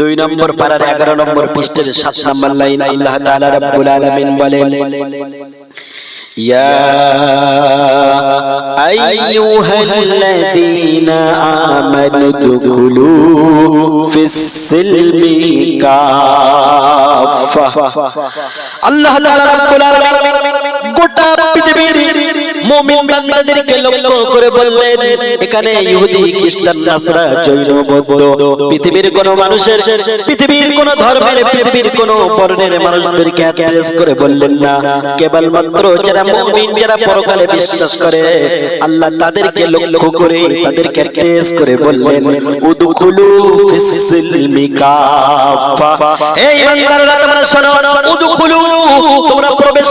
দুই নম্বর পারার এগারো নম্বর পৃষ্ঠের সাত নম্বর লাইন আল্লাহ তাআলা রাব্বুল আলামিন বলেন يا أيها الذين آمنوا ادخلوا في السلم كافة আল্লাহ তাআলা রাব্বুল আলামিন গোটা পৃথিবীর মুমিন বান্দাদেরকে লক্ষ্য করে বললেন, এখানে ইহুদি, খ্রিস্টান, নাসরা, জৈন, বৌদ্ধ, পৃথিবীর কোন মানুষের, পৃথিবীর কোন ধর্মের, পৃথিবীর কোন বর্ণের মানুষদেরকে অ্যাড্রেস করে বললেন না। কেবলমাত্র যারা মুমিন, যারা পরকালে বিশ্বাস করে, আল্লাহ তাদেরকে লক্ষ্য করে তাদেরকে অ্যাড্রেস করে বললেন তোমরা প্রবেশ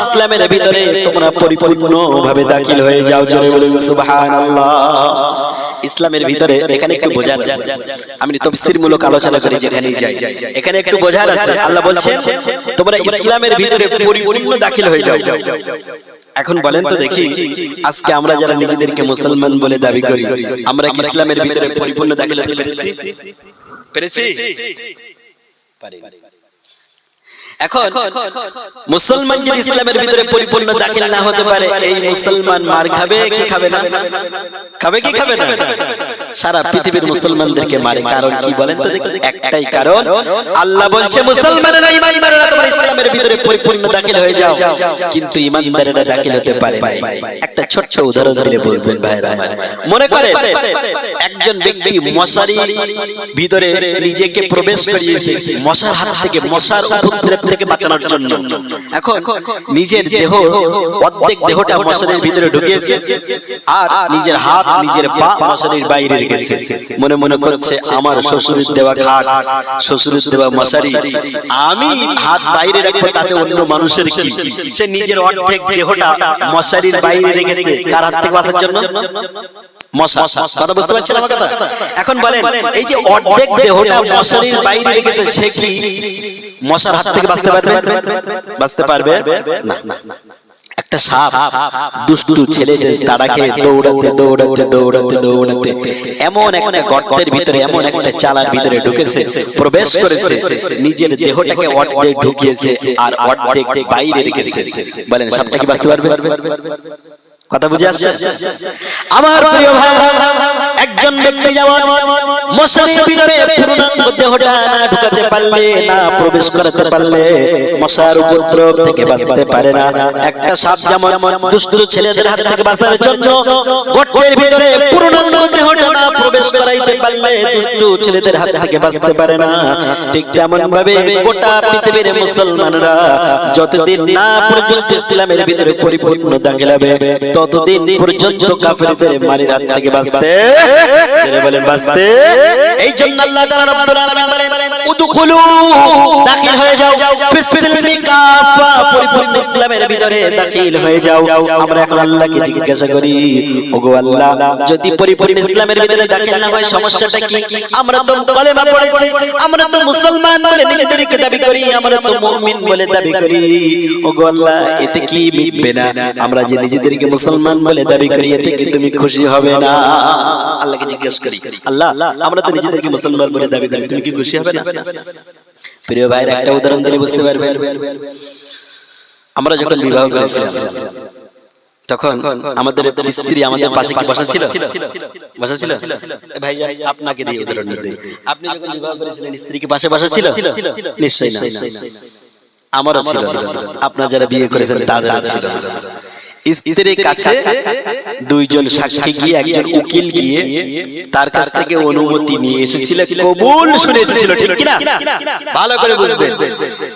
ইসলামের ভিতরে তোমরা পরিপূর্ণ ভাবে দাখিল হয়ে যাও, জোরে বলুন ইসলামের ভিতরে এখানে একটু বোঝার আমি তফসির মূলক আলোচনা করি যেখানেই যাই। এখানে একটু বোঝার আছে। আল্লাহ বলছেন, তোমরা ইসলামের ভিতরে পরিপূর্ণ দাখিল হয়ে যাও। এখন বলেন তো দেখি, আজকে আমরা যারা নিজেদেরকে মুসলমান বলে দাবি করি, আমরা কি ইসলামের ভিতরে পরিপূর্ণ দাখিল পেরেছি পেরেছি। এখন মুসলমান যদি ইসলামের ভিতরে পরিপূর্ণ দাখিল না হতে পারে এই মুসলমান মার খাবে কি খাবে না? খাবে কি খাবে না? সারা পৃথিবীর মুসলমানদেরকে মারে কারণ কি বলেন তো দেখুন একটাই কারণ আল্লাহ বলছে মুসলমানেরা ইমানদারেরা তোমরা ইসলামের ভিতরে পরিপূর্ণ দাখিল হয়ে যাও। কিন্তু ইমানদারেরা দাখিল হতে পারে না একটা ছোট্ট উদাহরণ দিলে বুঝবেন ভাইরা। মনে করে, একজন ব্যক্তি মশারি ভিতরে নিজেকে প্রবেশ করিয়েছে, মশার হাত থেকে, মশার উপদ্রব থেকে বাঁচানোর জন্য। এখন নিজের দেহ, অর্ধেক দেহটা মশারির ভিতরে ঢুকিয়েছে আর নিজের হাত, নিজের পা মশারির বাইরে রেখেছে। মনে মনে করছে, আমার শ্বশুরের দেওয়া খাট, শ্বশুরের দেওয়া মশারি, আমি হাত বাইরে রাখব, তাতে অন্য মানুষের কি? সে নিজের অর্ধেক দেহটা মশারির বাইরে রেখেছে কার হাত থেকে বাঁচার জন্য? মশা। কথা বুঝতে পারছেন আমার কথা? এখন বলেন এই যে অর্ধেক দেহটা মশারির বাইরে রেখেছে সে কি মশার হাত থেকে বাঁচতে পারবে? বাঁচতে পারবে? না না একটা সাপ দুষ্টু ছেলেদের তাড়া খেয়ে দৌড়াতে দৌড়াতে দৌড়াতে দৌড়াতে এমন একটা গর্তের ভিতরে এমন একটা চালার ভিতরে ঢুকেছে প্রবেশ করেছে নিজের দেহটাকে অর্ধেক ঢুকিয়েছে আর অর্ধেক বাইরে রেখেছে। বলেন সাপটা কি বাঁচতে পারবে কথা বুঝে আসছে? আমার প্রিয় ভাই একজন ব্যক্তি যেমন মশারির ভিতরে পূর্ণাঙ্গ দেহটা না ঢুকাতে পারলে না প্রবেশ করাতে পারলে মশার উপদ্রব থেকে বাঁচতে পারে না। একটা সাপ যেমন দুষ্ট ছেলেদের হাত থেকে বাঁচার জন্য গর্তের ভিতরে পূর্ণাঙ্গ দেহটা না প্রবেশ করাইতে পারলে দুষ্ট ছেলেদের হাত থেকে বাঁচতে পারে না। ঠিক তেমন ভাবে গোটা পৃথিবীর মুসলমানরা যতদিন না পর্যন্ত ইসলামের ভিতরে পরিপূর্ণ দাখিল হবে ততদিন পর্যন্ত কাফেরদের মারি রাত থেকে বাঁচতে জোরে বলেন বাঁচতে এই জন্য আল্লাহ তাআলা রব্বুল আলামিন বলেন উদখুলু দাখিল হয়ে যাও ফিসফিল পরিপূর্ণ ইসলামের ভিতরে দাখিল হয়ে যাও। আমরা এখন আল্লাহকে জিজ্ঞাসা করি, ওগো আল্লাহ, যদি পরিপূর্ণ ইসলামের ভিতরে দাখিল না হয় সমস্যাটা কি? আমরা তো কলেমা পড়েছি, আমরা তো মুসলমান বলে নিজেদেরকে দাবি করি, আমরা তো মুমিন বলে দাবি করি। ওগো আল্লাহ, এতে কি মিটবে না? আমরা যে নিজেদেরকে মুসলমান বলে দাবি করি, এতে কি তুমি খুশি হবে না? আল্লাহকে জিজ্ঞেস করি, আল্লাহ, আমরা তো নিজেদেরকে মুসলমান বলে দাবি করি, তুমি কি খুশি হবে না? প্রিয় ভাইয়ের, একটা উদাহরণ দিলে বুঝতে পারবেন। আমরা যখন বিবাহ করেছিলাম তখন আমাদের স্ত্রী আমাদের পাশে কি বসা ছিল। বসা ছিল? ভাই আপনাকে দিয়ে উদাহরণ দিই। আপনি যখন বিবাহ করেছিলেন স্ত্রী কি পাশে বসা ছিল? নিশ্চয়ই না। আমারও ছিল। আপনারা যারা বিয়ে করেছেন তাদের ছিল। স্ত্রীর কাছে দুইজন সাক্ষী গিয়ে একজন উকিল গিয়ে তার কাছ থেকে অনুমতি নিয়ে এসেছিল। কবুল শুনে এসেছিল ঠিক কিনা? ভালো করে বুঝবেন।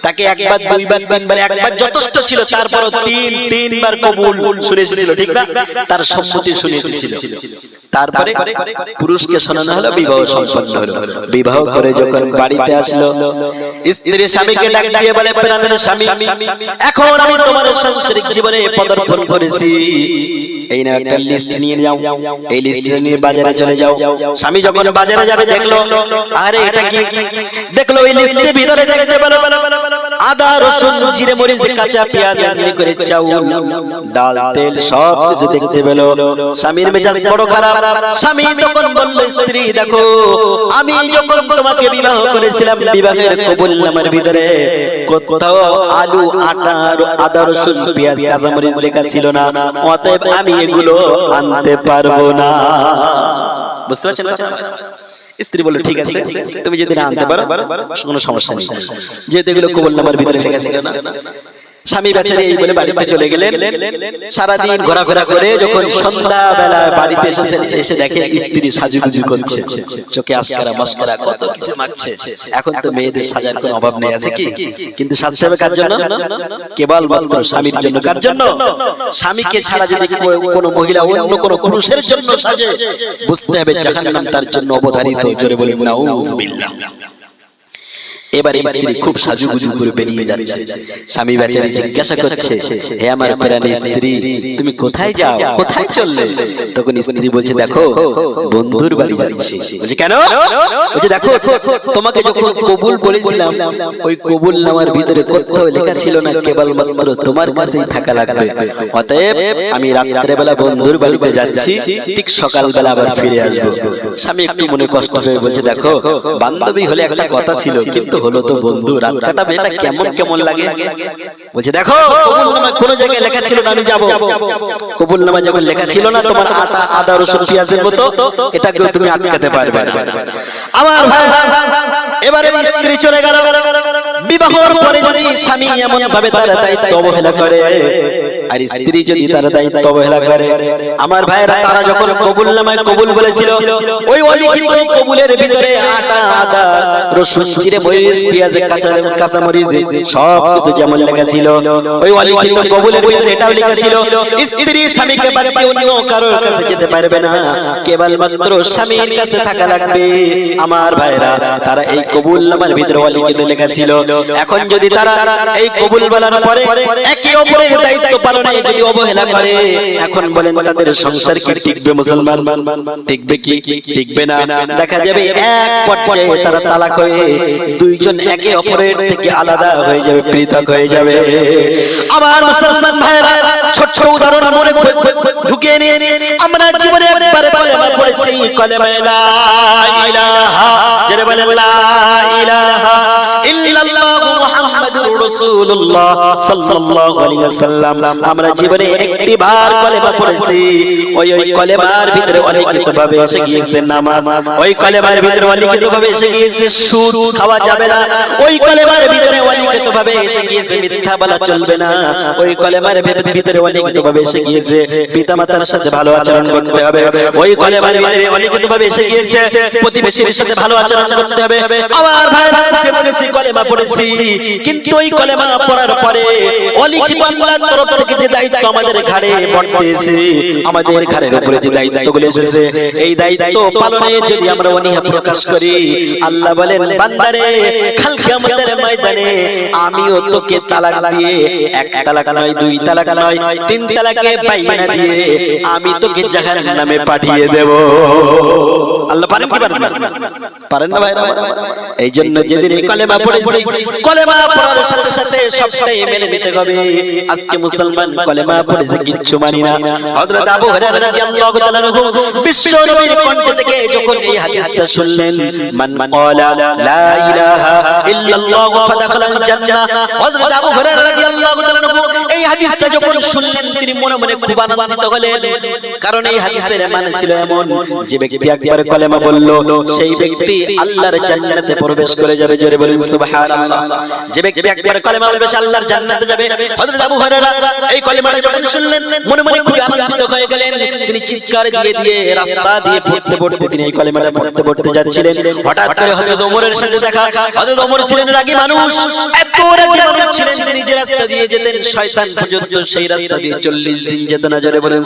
তাকে একবার, দুইবার, তিনবার, একবার যথেষ্ট ছিল তারপর তিন, তিনবার কবুল শুনে এসেছিল, ঠিক না? তার সম্মতি শুনে এসেছিল। তারপরে পুরুষকে শোনানো হলো, বিবাহ সম্পন্ন হলো। বিবাহ করে যখন বাড়িতে আসলো, স্ত্রী স্বামীকে ডাক দিয়ে বলে, প্রাণের স্বামী, এখন আমি তোমার সাংসারিক জীবনে পদার্পণ করেছি। এই না একটা লিস্ট নিয়ে যাও। এই লিস্ট নিয়ে বাজারে চলে যাও। স্বামী যখন বাজারে যাবে, দেখল, আরে, এটা কি? দেখল, ওই লিস্টের ভিতরে দেখতে পেল আদা, রসুন, জিরে, মরিচ কাঁচা পেঁয়াজ এমনি করে চাউল, ডাল, তেল সব কিছু দেখতে পেল। স্বামীর মেজাজ বড় খারাপ। স্বামী তখন বলল, স্ত্রী, দেখো, আমি যখন তোমাকে বিবাহ করেছিলাম, বিবাহের কবুল নামের ভিতরে কোথাও আলু, আটা আর আদা, রসুন, পেঁয়াজ, কাঁচা মরিচ লেখা ছিল না। অতএব আমি এগুলো আনতে পারব না। বুঝতে পারছেন? স্ত্রী বলে ঠিক আছে তুমি যদি না আনতে পারো কোনো সমস্যা নেই। যেহেতু এগুলো কবল নামার ভিতরে লেখা ছিল না। স্বামী বেচারি এই বলে বাড়িতে চলে গেলেন। সারাদিন ঘোরাফেরা করে যখন সন্ধ্যা বেলা বাড়িতে এসেছেন এসে দেখে স্ত্রী সাজুগুজু করছে। চোখে আশকারা মস্কারা কত কিছু মাখছে। এখন তো মেয়েদের সাজার কোনো অভাব নেই আছে কি? কিন্তু সাজতে হবে কার জন্য কেবল মাত্র স্বামীর জন্য কার জন্য। স্বামীকে ছাড়া যদি কোনো মহিলা অন্য কোনো পুরুষের জন্য সাজে বুঝতে হবে জাহান্নাম তার জন্য অবধারিত জোরে বলেন নাউজুবিল্লাহ। এবারে স্ত্রী খুব সাজুগুজু করে বেরিয়ে যাচ্ছে। স্বামী বেচারি জিজ্ঞাসা করছে হে আমার প্রাণী স্ত্রী তুমি কোথায় যাও? কোথায় চললে? তখন স্ত্রী বলছে দেখো বন্ধুর বাড়ি যাচ্ছি। বলছে কেন? বলছে দেখো তোমাকে যখন কবুল বলেছিলাম ওই কবুল নামার ভিতরে কোথাও লেখা ছিল না কেবল মাত্র তোমার কাছেই থাকা লাগবে। অতএব আমি রাত্রে বেলা বন্ধুর বাড়িতে যাচ্ছি ঠিক সকাল বেলা আবার ফিরে আসব। স্বামী একটু মনে কষ্ট হয়ে বলছে দেখো বান্ধবী হলে একটা কথা ছিল কিন্তু হলো তো বন্ধু রাত কাটাবে? এটা কেমন কেমন লাগে? বলছে দেখো কবুল নামা কোন জায়গায় লেখা ছিল না আমি যাব। কবুল নামা যখন লেখা ছিল না তোমার আটা আদা রসুন পেঁয়াজের মতো এটাকে তুমি আটকাতে পারবে না। আমার ভাই এবারে স্ত্রী চলে গেল। বিবাহর পরে যদি স্বামী এমন ভাবে তার দায়িত্ব অবহেলা করে আর স্ত্রী যদি তার দায়িত্ব অবহেলা করে আমার ভাইরা তারা যখন কবুল নামায় কবুল বলেছিল ওই অলিখিত কবুলের ভিতরে আটা আদা রসুন জিরে মরিচ পেঁয়াজ কাঁচা কাঁচা মরিচ সব কিছু যেমন লেখা ছিল ওই অলিখিত কবুলের ভিতরে এটাও লেখা ছিল স্ত্রী স্বামীকে বাদ দিয়ে অন্য কারোর কাছে যেতে পারবে না। কেবল মাত্র স্বামীর কাছে থাকা লাগবে আমার ভাইরা তারা এই কবুল নামার ভিতরে অলিখিত লেখা ছিল এখন যদি তারা এই কবুল বলার পরে একে অপরের দায়িত্ব পালনে যদি অবহেলা করে এখন বলেন তাদের সংসার কি টিকবে মুসলমান? টিকবে কি? টিকবে না। দেখা যাবে এক পর্যায়ে তারা তালাক হয়ে দুইজন একে অপরের থেকে আলাদা হয়ে যাবে পৃথক হয়ে যাবে। আমার মুসলমান ভাইরা ছোট্ট উদাহরণ মনে করে ঢুকে নিয়ে আমরা জীবনে একবারে কলেমা পড়েছি কলেমা লা ইলাহা, জেরে বলেন লা ইলাহা আমরা জীবনে একটি বার কলেমা পড়েছি, ওই ওই কলেমার ভিতরে অলিখিত ভাবে এসে গিয়েছে নামাজ। ওই কলেমার ভিতরে অলিখিত ভাবে এসে গিয়েছে সুদ, খাওয়া যাবে না। ওই কলেমার ভিতরে অলিখিত ভাবে এসে গিয়েছে মিথ্যা বলা চলবে না। ওই কলেমার ভিতরে অলিখিত ভাবে এসে গিয়েছে। পিতা মাতার সাথে ভালো আচরণ করতে হবে। ওই কলেমার ভিতরে অলিখিত ভাবে এসে গিয়েছে। প্রতিবেশীর সাথে ভালো আচরণ করতে হবে। আমার ভাইরা মুখে বলেছি কলেমা পড়েছি। কিন্তু ওই কলেমা পড়ার পরে অলিখিত আল্লাহর তরফ থেকে যে দায়িত্ব আমাদের ঘাড়ে বর্তেছে আমাদের ঘাড়ের উপরে যে দায়িত্বগুলো এসেছে এই দায়িত্ব পালনে যদি আমরা অনীহা প্রকাশ করি আল্লাহ বলেন বান্দারে কাল কিয়ামতের ময়দানে আমিও তোকে তালাক দিয়ে এক তালাক নয় দুই তালাক নয় তিন তালাকে বাইনা দিয়ে আমি তোকে জাহান্নামে পাঠিয়ে দেব। আল্লাহ পারেন কি পারেন পারেন না ভাইরা? এই জন্য যেদিন কলেমা পড়েছি, কলেমা পড়ার সাথে সাথে সবটাই মেনে নিতে হবে। আজকে মুসলমান কলেমা পড়েছে, কিচ্ছু মানি না। হযরত আবু হুরায়রা রাদিয়াল্লাহু তাআলা বিশ্ব নবীর কণ্ঠ থেকে যখন এই হাদিসটা শুনলেন, মান ক্বালা লা ইলাহা ইল্লাল্লাহ ফাদাখালাল জান্নাহ, হযরত আবু হুরায়রা রাদিয়াল্লাহু তাআলা এই হাদিসটা যখন শুনলেন তিনি মনে মনে খুব আনন্দিত হলেন। কারণ এই হাদিসের মানে ছিল এমন, যে ব্যক্তি একবার কলেমা বলল, সেই ব্যক্তি আল্লাহর জান্নাতে প্রবেশ করে যাবে। জোরে বলুন, সুবহানাল্লাহ। যে ব্যক্তি একবার কলেমা বলবে, সে আল্লাহর জান্নাতে যাবে। হযরত আবু হুরায়রা এই কলেমাটা যখন শুনলেন, মনে মনে খুব আনন্দিত হয়ে গেলেন। তিনি চিৎকার দিয়ে দিয়ে রাস্তা দিয়ে পড়তে পড়তে তিনি এই কলেমাটা পড়তে পড়তে যাচ্ছিলেন। হঠাৎ করে হযরত ওমরের সাথে দেখা, হযরত ওমর ছিলেন রাগী মানুষ। এত রাগী মানুষ ছিলেন তিনি যে রাস্তা দিয়ে যেতেন। শয়তান পর্যন্ত সেই রাস্তা দিয়ে 40 দিন যেত না জোরে বলেন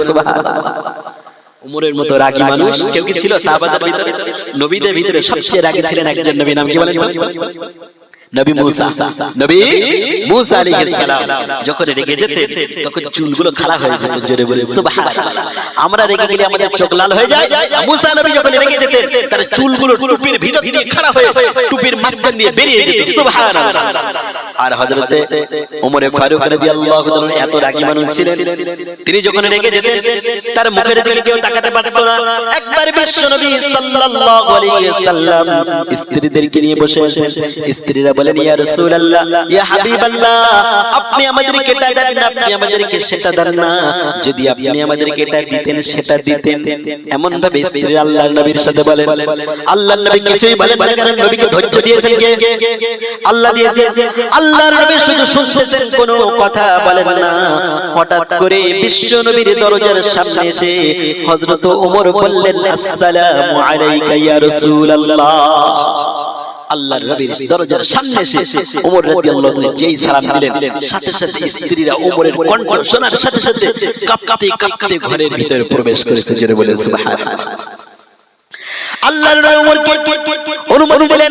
উমরের মতো রাগী মানুষ কেউ কি ছিল? সাহাবাদের ভিতরে। নবীদের ভিতরে সবচেয়ে রাগী ছিলেন একজন নবী নাম কি বলেন? নবী মুসা নবী মুসা আলাইহিস সালাম যখন রেগে যেতেন তখন চুলগুলো খাড়া হয়ে যেত। জোরে বলে সুবহানাল্লাহ। আমরা রেগে গেলে আমাদের চোখ লাল হয়ে যায়। মুসা নবী যখন রেগে যেতেন তার চুলগুলো টুপির ভিতর দিয়ে খাড়া হয়ে টুপির মাঝখান দিয়ে বেরিয়ে যেত। সুবহানাল্লাহ। আর হযরতে ওমরে ফারুক রাদিয়াল্লাহু তাআলা এত রাগী মানুষ ছিলেন। তিনি যখন রেগে যেতেন তার মুখের দিকে কেউ তাকাতে পারত না। একবার বিশ্বনবী সাল্লাল্লাহু আলাইহি সাল্লাম স্ত্রীদেরকে নিয়ে বসে আছেন। স্ত্রীরা বলেন ইয়া রাসূলুল্লাহ ইয়া হাবিবাল্লাহ আপনি আমাদেরকে এটা দেন না আপনি আমাদেরকে সেটা দেন না। যদি আপনি আমাদেরকে এটা দিতেন সেটা দিতেন এমন ভাবে স্ত্রী আল্লাহর নবীর সাথে বলেন আল্লাহর নবী কিছুই বলেন না কারণ নবীকে ধৈর্য দিয়েছেন কে? আল্লাহ দিয়েছেন আল্লাহর নবী শুধু শুনতেছেন কোনো কথা বলেন না। হঠাৎ করে বিশ্ব নবীর দরজার সামনে এসে হযরত ওমর বললেন আসসালামু আলাইকা ইয়া রাসূলুল্লাহ। আল্লাহর নবীর দরজার সামনে এসে ওমর রাদিয়াল্লাহু তাআলা যেই সালাম দিলেন সাথে সাথে স্ত্রীরা ওমরের কণ্ঠ শোনার সাথে সাথে কাঁপতে কাঁপতে ঘরের ভিতরে প্রবেশ করেছে জোরে বলে সুবহানাল্লাহ। আল্লাহর নবী ওমরকে অনুমতি দিলেন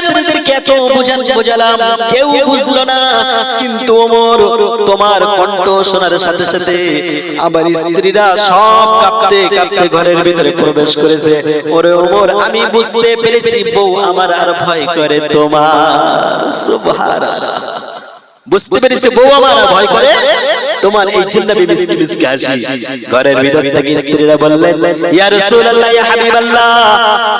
স্ত্রীদেরকে এত বোঝান বোঝালাম, কেউ বুঝলো না। কিন্তু ওমর, তোমার কণ্ঠ শোনার সাথে সাথে আমার স্ত্রীরা সব কাঁপতে কাঁপতে ঘরের ভিতরে প্রবেশ করেছে। ওরে ওমর, আমি বুঝতে পেরেছি বউ আমার আর ভয় করে তোমার। সুবহানাল্লাহ। বুঝতে পেরেছি? বউ আমার ভয় করে? তোমার এই জন্য আমি মিসকি হাসি। ঘরের ভিতর থেকে স্ত্রীরা বললেন ইয়া রাসূলুল্লাহ ইয়া হাবিবাল্লাহ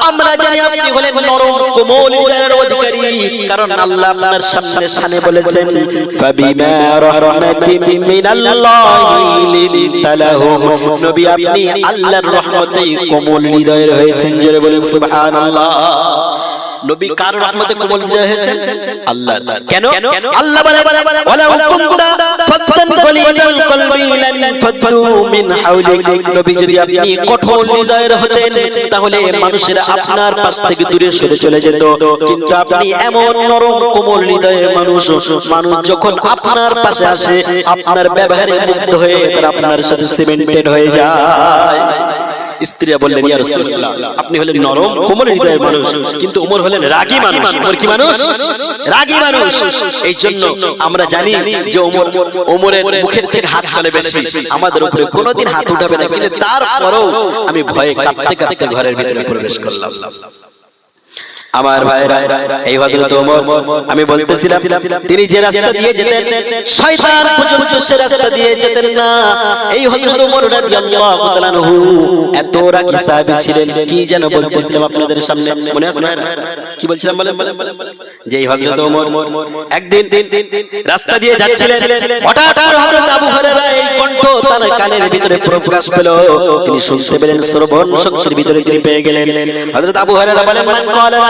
আমরা জানি আপনি হলেন নরম কোমল হৃদয়ের অধিকারী। কারণ আল্লাহ আপনার সামনে শানে বলেছেন ফাবিমা রাহমাতিন মিনাল্লাহি লিনতালাহুম। নবী আপনি আল্লাহর রহমতে কোমল হৃদয়ের হয়েছেন। জোরে বলেন সুবহানাল্লাহ। নবী কার রহমতে কোমল হয়েছেন আল্লাহ। কেন? আল্লাহ বলে ওয়ালা কলবি লান মিন হাওলিক নবী যদি আপনি কঠোর হৃদয়ের হতেন তাহলে মানুষেরা আপনার পাশ থেকে দূরে সরে চলে যেত। কিন্তু আপনি এমন নরম কোমল হৃদয়ের মানুষ মানুষ যখন আপনার পাশে আসে আপনার ব্যবহারে মুগ্ধ হয়ে তারা আপনার সাথে সিমেন্টেড হয়ে যায়। স্ত্রীরা বললেন আপনি হলেন নরম কোমল হৃদয়ের মানুষ, কিন্তু ওমর হলেন রাগী মানুষ। কি মানুষ? রাগী মানুষ। এই জন্য আমরা জানি যে ওমর ওমরের মুখের থেকে হাত চলে বেশি। আমাদের উপরে কোনোদিন হাত উঠাবে না, কিন্তু তারপরেও আমি ভয়ে কাঁপতে কাঁপতে ঘরের ভিতরে প্রবেশ করলাম। আমার ভাইরা এই হযরত ওমর আমি বলতেছিলাম তিনি যে রাস্তা দিয়ে যেতেন শয়তান পর্যন্ত সে রাস্তা দিয়ে যেতেন না। এই হযরত ওমর রাদিয়াল্লাহু তাআলা আনহু এত রাগী সাহাবী ছিলেন কি যেন বলতেছিলাম আপনাদের সামনে মনে আছে না? কি বলছিলাম বলেন? বলেন যে এই হযরত ওমর একদিন রাস্তা দিয়ে যাচ্ছিলেন হঠাৎ করে হযরত আবু হুরায়রা এই কণ্ঠ তার কানের ভিতরে প্রকাশ পেল। তিনি শুনতে পেলেন শ্রবণ শক্তির ভিতরে তিনি পেয়ে গেলেন। হযরত আবু হুরায়রা বলেন মান ক্বালা লা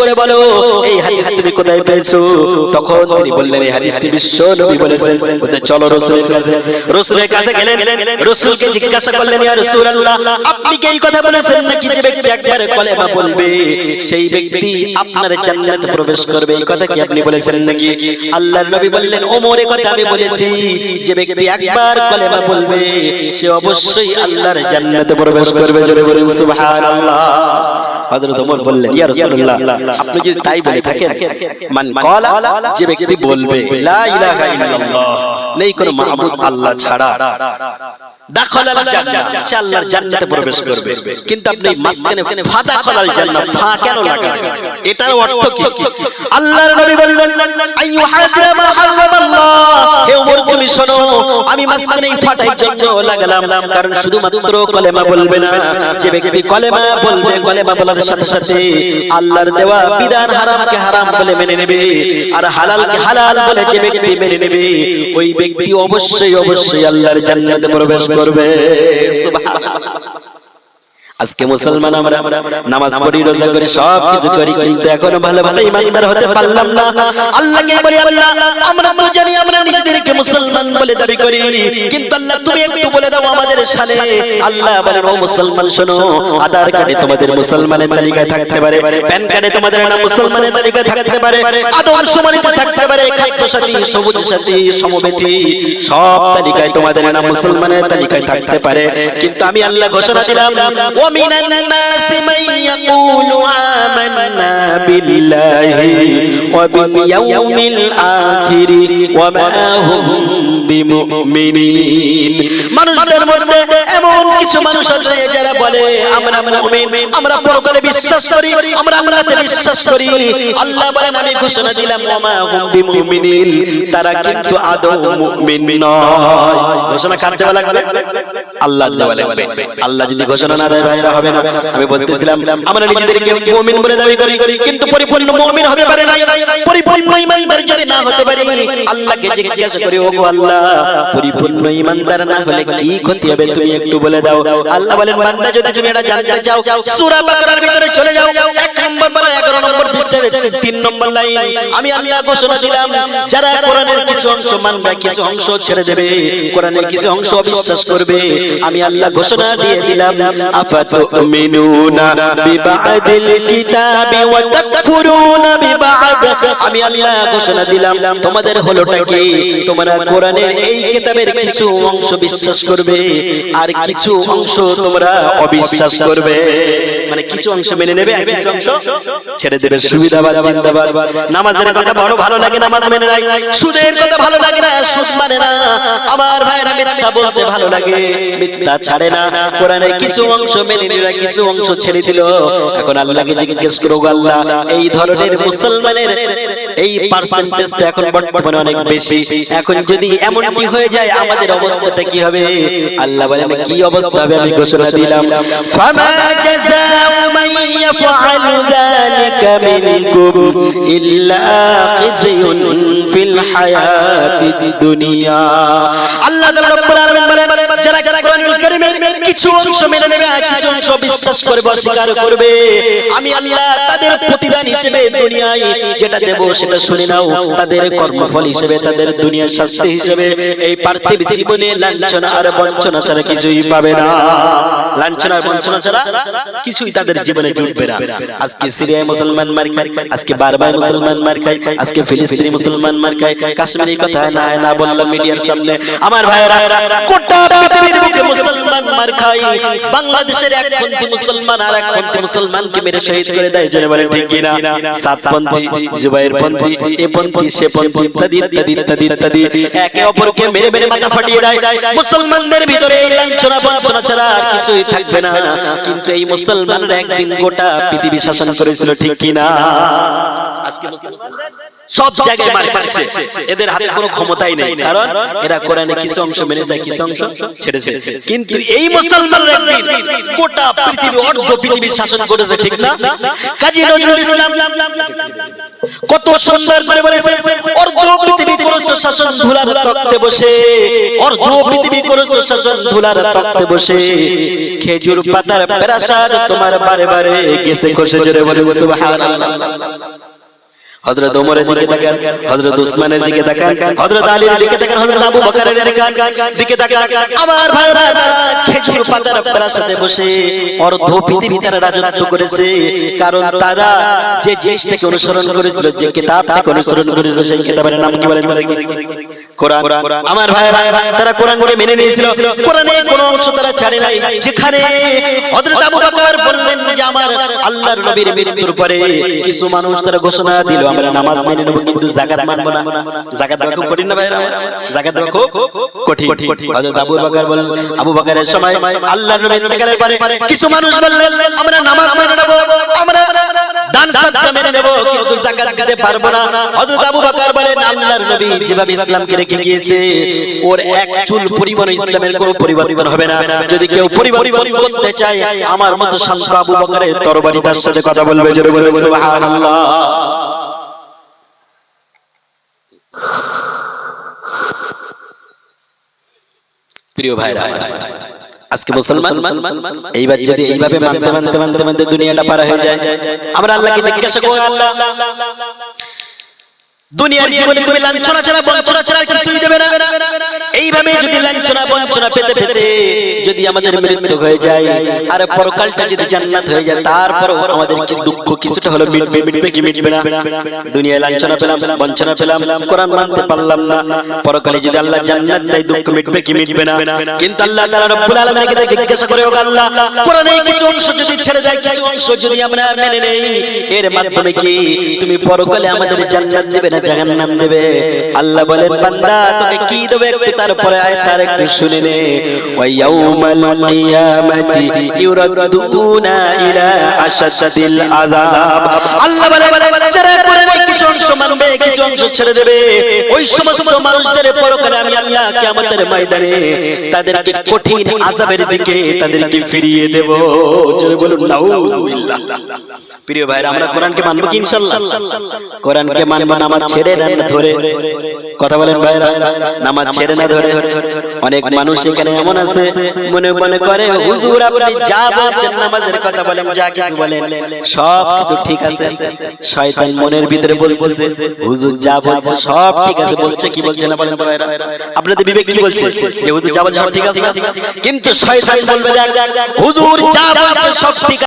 করে বলো, এই হাদিস তুমি কোথায় পেয়েছ? তখন তিনি বললেন, এই হাদিসটি বিশ্ব নবী বলেছেন চলো রাসূলের কাছে। রাসূলের কাছে গেলেন, রাসূলকে জিজ্ঞাসা করলেন, ইয়া রাসূলুল্লাহ, আপনি কি এই কথা বলেছেন ব্যক্তি কলেমা বলবে, সেই ব্যক্তি আপনার জান্নাতে প্রবেশ করবে? এই কথা কি আপনি বলেছেন নাকি? আল্লাহর নবী বললেন, ওমর কথা আমি বলেছি, যে ব্যক্তি একবার কলেমা বলবে, সে অবশ্যই আল্লাহর জান্নাতে প্রবেশ করবে। জোরে বলুন, সুবহানাল্লাহ। হযরত ওমর বললেন ইয়া রাসূলুল্লাহ আপনি যদি তাই বলে থাকেন মান ক্বালা যে ব্যক্তি বলবে লা ইলাহা ইল্লাল্লাহ নেই কোনো মাবুদ আল্লাহ ছাড়া। সে আল্লাহর জান্নাতে প্রবেশ করবে। কিন্তু আপনি মাঝখানে ফাদা খলাল জান্নাহ ফা কেন লাগালেন এটার অর্থ কি? আল্লাহর নবী বললেন আইয়ু হারামা হারামাল্লাহ হে ওমর তুমি শোনো আমি মাঝখানে এই ফাটাই জন্য লাগালাম। কারণ শুধুমাত্র কলেমা বলবে না। যে ব্যক্তি কলেমা বলবে কলেমা বলার সাথে সাথে আল্লাহর দেওয়া বিধান হারামকে হারাম বলে মেনে নেবে। আর হালালকে হালাল বলে যে ব্যক্তি মেনে নেবে। ওই ব্যক্তি অবশ্যই অবশ্যই আল্লাহর জান্নাতে প্রবেশ করবে। সুবহানাল্লাহ। আজকে মুসলমান আমরা নামাজ পড়ি রোজা করি সব কিছু করি কিন্তু এখনও ভালো ভালো ইমানদার হতে পারলাম না। আল্লাহকে বলি আল্লাহ আমরা তো জানি আমরা নিজেদেরকে মুসলমান বলে দাবি করি। কিন্তু আল্লাহ তুমি একটু বলে দাও আমাদের সালে। আল্লাহ বলেন ও মুসলমান শোনো আধার কার্ডে তোমাদের মুসলমানের তালিকায় থাকতে পারে প্যান কার্ডে তোমাদের নাম মুসলমানের তালিকায় থাকতে পারে আদম সমানিতে থাকতে পারে খাদ্য সাথী সবুজ সাথী সমবেতি সব তালিকায় তোমাদের নাম মুসলমানের তালিকায় থাকতে পারে। কিন্তু আমি আল্লাহ ঘোষণা দিলাম ومن الناس من يقول آمنا بالله وباليوم الآخر وما هم بمؤمنين মানুষদের মধ্যে এমন কিছু মানুষ আছে যারা বলে আমরা মুমিন আমরা পরকালে বিশ্বাস করি আমরা আল্লাহতে বিশ্বাস করি আল্লাহ বলেন আমি ঘোষণা দিলাম ওমা হুম বিমুমিনিন তারা কিন্তু আদৌ মুমিন নয় ঘোষণা কার দেওয়া লাগবে আল্লাহ দেওয়া লাগবে আল্লাহ যদি ঘোষণা না দেয় ভাইরা হবে না। আমি বলতেছিলাম আমরা নিজেদেরকে মুমিন বলে দাবি করি কিন্তু পরিপূর্ণ মুমিন হতে পারে না পরিপূর্ণ ইমানদার যদি না হতে পারি আল্লাহকে জিজ্ঞাসা করি ওগো আল্লাহ পরিপূর্ণ ইমানদার না হলে কি ক্ষতি হবে? তুমি একটু বলে দাও। আল্লাহ বলেন বান্দা যদি তুমি এটা জানতে চাও সূরা বাকারার ভিতরে চলে যাও। এক নম্বর পারা 11 নম্বর পৃষ্ঠায় তিন নম্বর লাইন। আমি আল্লাহ ঘোষণা দিলাম যারা কোরআনের কিছু অংশ মানবে কিছু অংশ ছেড়ে দেবে কোরআনের কিছু অংশ অবিশ্বাস করবে আমি আল্লাহ ঘোষণা দিয়ে দিলাম আফাতুমিনুনা বিবাদিল কিতাবি ওয়া তাকফুরুনা বিবাদ আমি আল্লাহ ঘোষণা দিলাম তোমাদের হলোটা কি? তোমরা কোরআনের এই কিতাবের কিছু অংশ বিশ্বাস করবে আর কিছু অংশ তোমরা অবিশ্বাস করবে। মানে কিছু অংশ মেনে নেবে আর কিছু অংশ ছেড়ে দেবে। সুবিধাবাদ জিন্দাবাদ। নামাজের কথা বড় ভালো লাগে নামাজ মেনে নাই সুদের কথা ভালো লাগে না সুদ মানে না। আমার ভাইরা মিথ্যা বলতে ভালো লাগে। মিথ্যা ছাড়ে না। কোরআনের কিছু অংশ মেনে নিল কিছু অংশ ছেড়ে দিল। এখন আল্লাহকে জিজ্ঞেস করো আল্লাহ, এই ধরনের মুসলমানের এই পার্সেন্টেজটা এখন বর্তমানে অনেক বেশি। এখন যদি এমনটি হয়ে যায়, আমাদের অবস্থাটা কি হবে? আল্লাহ বলেন, কি অবস্থা হবে আমি ঘোষণা দিলাম। ফামা জাযাউ মান ইয়াফআলু যালিকা মিনকুম ইল্লা খিzyুন ফিল হায়াতিদ দুনিয়া। আল্লাহ তাআলা রব্বুল আলামিন বলেন, যারা কিছু অংশ মেনে নেবে, কিছু অংশ বিশ্বাস করবে অস্বীকার করবে। আমি আল্লাহ তাদের প্রতিদান হিসেবে দুনিয়ায় যেটা দেব সেটা শুনে নাও। তাদের কর্মফল হিসেবে, তাদের দুনিয়ার শাস্তি হিসেবে এই পার্থিব জীবনে লাঞ্ছনা আর বঞ্চনা ছাড়া কিছুই পাবে না। লাঞ্ছনা আর বঞ্চনা ছাড়া কিছুই তাদের জীবনে জুটবে না। আজকে সিরিয়ায় মুসলমান মার খায়, আজকে বারবার মুসলমান মার খায়, আজকে ফিলিস্তিনি মুসলমান মার খায়। কাশ্মীরি কথা না না বললাম মিডিয়ার সামনে। আমার ভাইরা গোটা পৃথিবীর মুসলমান মার খায় একে অপরকে ফাটিয়ে দেয়। মুসলমানদের ভিতরে এই কিন্তু এই মুসলমানরা একদিন গোটা পৃথিবী শাসন করেছিল, ঠিক কিনা? আজকে মুসলমানদের সব জায়গায় মার খাচ্ছে। এদের হাতে কোনো ক্ষমতাই নেই। কারণ এরা কোরআনে কিছু অংশ মেনে যায় কিছু অংশ ছেড়েছে কিন্তু এই মুসলমানরা একদিন গোটা পৃথিবী অর্ধ পৃথিবী শাসন করেছে ঠিক না? কাজী নজরুল ইসলাম কত সুন্দর করে বলেছে অর্ধ পৃথিবী করেছে শাসন ধুলার তক্তে বসে। অর্ধ পৃথিবী করেছে শাসন ধুলার তক্তে বসে। খেজুর পাতার প্রাসাদ তোমার বারে বারে গেছে খসে জোরে বলে সুবহানাল্লাহ। হযরত ওমরের দিকে তাকান হযরত উসমানের দিকে তাকান হযরত আলীর দিকে তাকান হযরত আবু বকরের দিকে তাকান আমার ভাইরা তারা খেজুর পাতার প্রাসাদে বসে অর্ধ পৃথিবী তারা রাজত্ব করেছে কারণ তারা যে জিনিসটাকে অনুসরণ করেছিল যে কিতাবটাকে অনুসরণ করেছিল সেই কিতাবের নাম কি বলেন কোরআন। আমার ভাইরা তারা কোরআনকে মেনে নিয়েছিল। কোরআনে কোন অংশ তারা ছাড়ে নাই। যেখানে হযরত আবু বকর বললেন যে আমার আল্লাহর নবীর মৃত্যুর পরে কিছু মানুষ তারা ঘোষণা দিল আমরা নামাজ মেনে নেব কিন্তু যাকাত মানবো না। যাকাত দেওয়া খুব কঠিন না ভাইরা। যাকাত দেওয়া খুব কঠিন। হযরত আবু বকর বলেন আবু বকরের সময় আল্লাহর নবীর ইন্তেকালের পরে কিছু মানুষ বললেন আমরা নামাজ মেনে নেব আমরা দান সাদকা মেনে নেব কিন্তু যাকাত দিতে পারব না। হযরত আবু বকর বলেন আল্লাহর নবী যেভাবে ইসলামকে রেখে গিয়েছে ওর এক চুল পরিমাণ ইসলামের কোনো পরিবর্তন হবে না। যদি কেউ পরিবর্তন করতে চায় আমার মতো শান্ত আবু বকরের তরবারি তার সাথে কথা বলবে জোরে বলে সুবহানাল্লাহ প্রিয় ভাইরা আজকে মুসলমান এইবার যদি এইভাবে মানতে মানতে মানতে মানতে দুনিয়াটা পার হয়ে যায় আমরা আল্লাহকে জিজ্ঞাসা করি আল্লাহ। দুনিয়ার জীবনে তুমি লাঞ্ছনা ছাড়া বঞ্চনা ছাড়া কিছুই দেবে না। এইভাবে যদি লাঞ্ছনা বঞ্চনা পেতে পেতে যদি আমাদের মৃত্যু হয়ে যায় আর পরকালটা যদি জান্নাত হয়ে যায় তারপর আমাদের কি দুঃখ কিছুটা হলো মিটবে মিটবে কি মিটবে না? দুনিয়ায় লাঞ্ছনা পেলাম বঞ্চনা পেলাম কোরআন মানতে পারলাম না। পরকালে যদি আল্লাহ জান্নাত দেয় দুঃখ মিটবে কি মিটবে না? কিন্তু আল্লাহ তাআলা রব্বুল আলামিনকে জিজ্ঞাসা করে ওগো আল্লাহ কোরআনে কিছু অংশ যদি ছেড়ে যায় কিছু অংশ যদি আমরা মেনে নেই এর মাধ্যমে কি তুমি পরকালে আমাদের জান্নাত দেবে না জাহান্নাম দেবে আল্লাহ বলেন, বান্দা, তোকে কি দেবে একটু তারপরে তার একটু শুনে নে। ওয়া ইয়াউমাল কিয়ামাতি ইউরাদুনা ইলা আশাদ্দিল আযাব। আল্লাহ বলেন, যারা কোরআনে কিছু অংশ ছেড়ে দেবে। ওই সমস্ত মানুষদের পরকালে আমি আল্লাহ কিয়ামতের ময়দানে তাদেরকে কঠিন আযাবের দিকে তাদেরকে ফিরিয়ে দেব। জোরে বলুন নাউজুবিল্লাহ। প্রিয় ভাইরা আমরা কোরআনকে মানবো কি ইনশাআল্লাহ কোরআনকে মানবো নামাজ ছেড়ে না ধরে। কথা বলেন ভাইরা নামাজ ছেড়ে না ধরে। অনেক মানুষ এখানে এমন আছে মনে মনে করে হুজুর আপনি যা বলছেন নামাজের কথা বলেন যা কিছু বলেন। সব কিছু ঠিক আছে। শয়তান মনের ভিতরে বলতেছে হুজুর যা বলছে সব ঠিক আছে বলছে কি বলছে না বলেন তো ভাইরা? আপনাদের বিবেক কি বলছে? যে হুজুর যা বলছে সব ঠিক আছে না? কিন্তু শয়তান বলবে দেখ হুজুর যা বলছে সব ঠিক